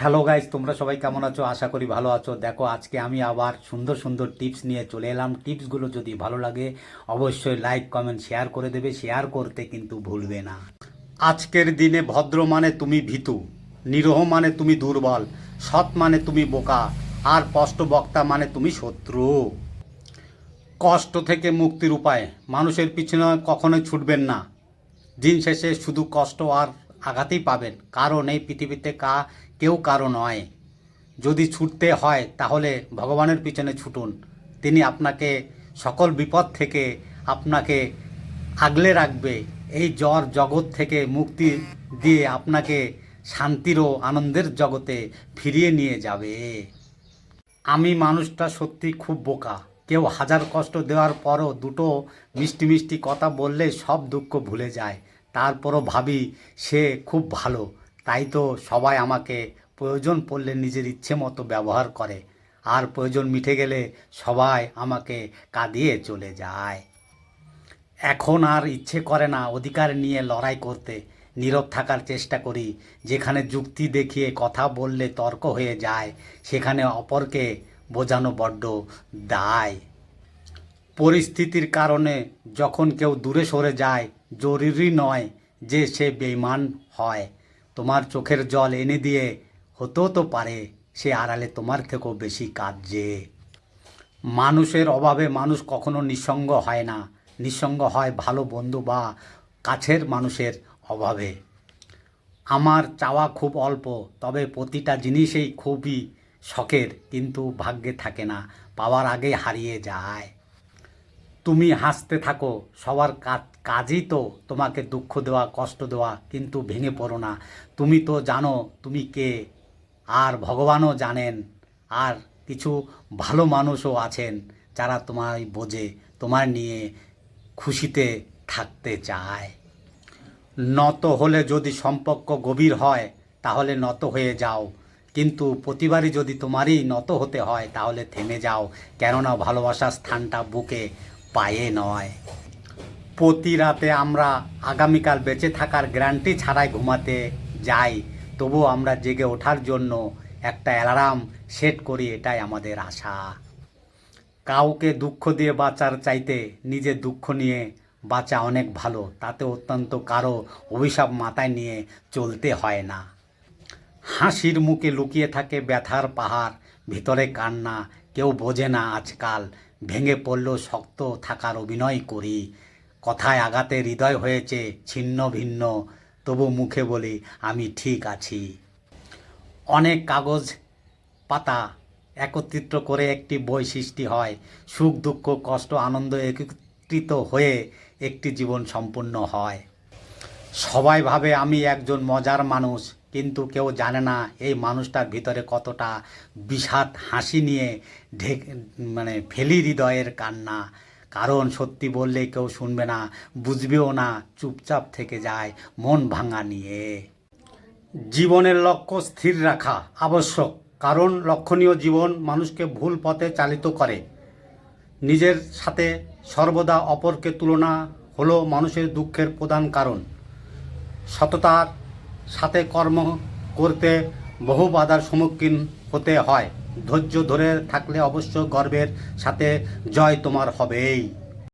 Hello guys তোমরা সবাই কেমন আছো? আশা করি ভালো আছো। দেখো, আজকে আমি আবার সুন্দর সুন্দর টিপস নিয়ে চলে এলাম। টিপসগুলো যদি ভালো লাগে, অবশ্যই লাইক কমেন্ট শেয়ার করে দেবে। শেয়ার করতে কিন্তু ভুলবে না। আজকের দিনে ভদ্র মানে তুমি ভীতু, নিরহ মানে তুমি দুর্বল, সৎ মানে তুমি বোকা, আর স্পষ্ট বক্তা মানে তুমি শত্রু। কষ্ট থেকে মুক্তির উপায়, মানুষের পিছনে কখনোই ছুটবেন না। দিন শেষে শুধু কষ্ট আর আঘাতেই পাবেন। কারণ এই পৃথিবীতে কা, কেউ কারও নয়। যদি ছুটতে হয়, তাহলে ভগবানের পিছনে ছুটুন। তিনি আপনাকে সকল বিপদ থেকে আপনাকে আগলে রাখবে। এই জ্বর জগৎ থেকে মুক্তি দিয়ে আপনাকে শান্তির ও আনন্দের জগতে ফিরিয়ে নিয়ে যাবে। আমি মানুষটা সত্যি খুব বোকা। কেউ হাজার কষ্ট দেওয়ার পরও দুটো মিষ্টি মিষ্টি কথা বললে সব দুঃখ ভুলে যায়। তারপরও ভাবি সে খুব ভালো। তাই তো সবাই আমাকে প্রয়োজন পড়লে নিজের ইচ্ছে মতো ব্যবহার করে। আর প্রয়োজন মিটে গেলে সবাই আমাকে কাঁদিয়ে চলে যায়। এখন আর ইচ্ছে করে না অধিকার নিয়ে লড়াই করতে। নীরব থাকার চেষ্টা করি। যেখানে যুক্তি দেখিয়ে কথা বললে তর্ক হয়ে যায়, সেখানে অপরকে বোঝানো বড্ড দায়। পরিস্থিতির কারণে যখন কেউ দূরে সরে যায়, জরুরি নয় যে সে বেইমান হয়। তোমার চোখের জল এনে দিয়ে হতেও তো পারে, সে আড়ালে তোমার থেকেও বেশি কাঁদছে। মানুষের অভাবে মানুষ কখনো নিঃসঙ্গ হয় না। নিঃসঙ্গ হয় ভালো বন্ধু বা কাছের মানুষের অভাবে। আমার চাওয়া খুব অল্প, তবে প্রতিটা জিনিসেই খুবই শখের, কিন্তু ভাগ্যে থাকে না, পাওয়ার আগে হারিয়ে যায়। তুমি হাসতে থাকো, সবার কাজ, কাজই তো তোমাকে দুঃখ দেওয়া, কষ্ট দেওয়া, কিন্তু ভেঙে পড়ো না। তুমি তো জানো তুমি কে, আর ভগবানও জানেন, আর কিছু ভালো মানুষও আছেন যারা তোমায় বোঝে তোমার নিয়ে খুশিতে থাকতে চায়। নত হলে যদি সম্পর্ক গভীর হয়, তাহলে নত হয়ে যাও। কিন্তু প্রতিবারই যদি তোমারই নত হতে হয়, তাহলে থেমে যাও। কেননা ভালোবাসার স্থানটা বুকে। পায়ে নয়। প্রতি রাতে আমরা আগামীকাল বেঁচে থাকার গ্যারান্টি ছাড়াই ঘুমাতে যাই তবু আমরা জেগে ওঠার জন্য একটা অ্যালার্ম সেট করি, এটাই আমাদের আশা। কাউকে দুঃখ দিয়ে বাঁচার চাইতে নিজের দুঃখ নিয়ে বাঁচা অনেক ভালো, তাতে অত্যন্ত কারও অভিশাপ মাথায় নিয়ে চলতে হয় না। হাসির মুখে লুকিয়ে থাকে ব্যথার পাহাড়, ভিতরে কান্না, কেউ বোঝে না আজকাল ভেঙে পড়লেও শক্ত থাকার অভিনয় করি। কথায় আঘাতে হৃদয় হয়েছে ছিন্ন ভিন্ন, তবু মুখে বলি, আমি ঠিক আছি। অনেক কাগজ পাতা একত্রিত করে একটি বই সৃষ্টি হয়। সুখ, দুঃখ, কষ্ট, আনন্দ একত্রিত হয়ে একটি জীবন সম্পূর্ণ হয়। সবাই ভাবে আমি একজন মজার মানুষ। কিন্তু কেউ জানে না এই মানুষটার ভিতরে কতটা বিষাদ হাসি নিয়ে ঢেক মানে ফেলি হৃদয়ের কান্না। কারণ সত্যি বললে কেউ শুনবে না, বুঝবেও না, চুপচাপ থেকে যায় মন ভাঙা নিয়ে। জীবনের লক্ষ্য স্থির রাখা আবশ্যক, কারণ লক্ষণীয় জীবন মানুষকে ভুল পথে চালিত করে। নিজের সাথে সর্বদা অপরকে তুলনা হলো মানুষের দুঃখের প্রধান কারণ। সততার সাথে কর্ম করতে বহু বাধার সম্মুখীন হতে হয়। ধৈর্য ধরে থাকলে অবশ্য গর্বের সাথে জয় তোমার হবেই।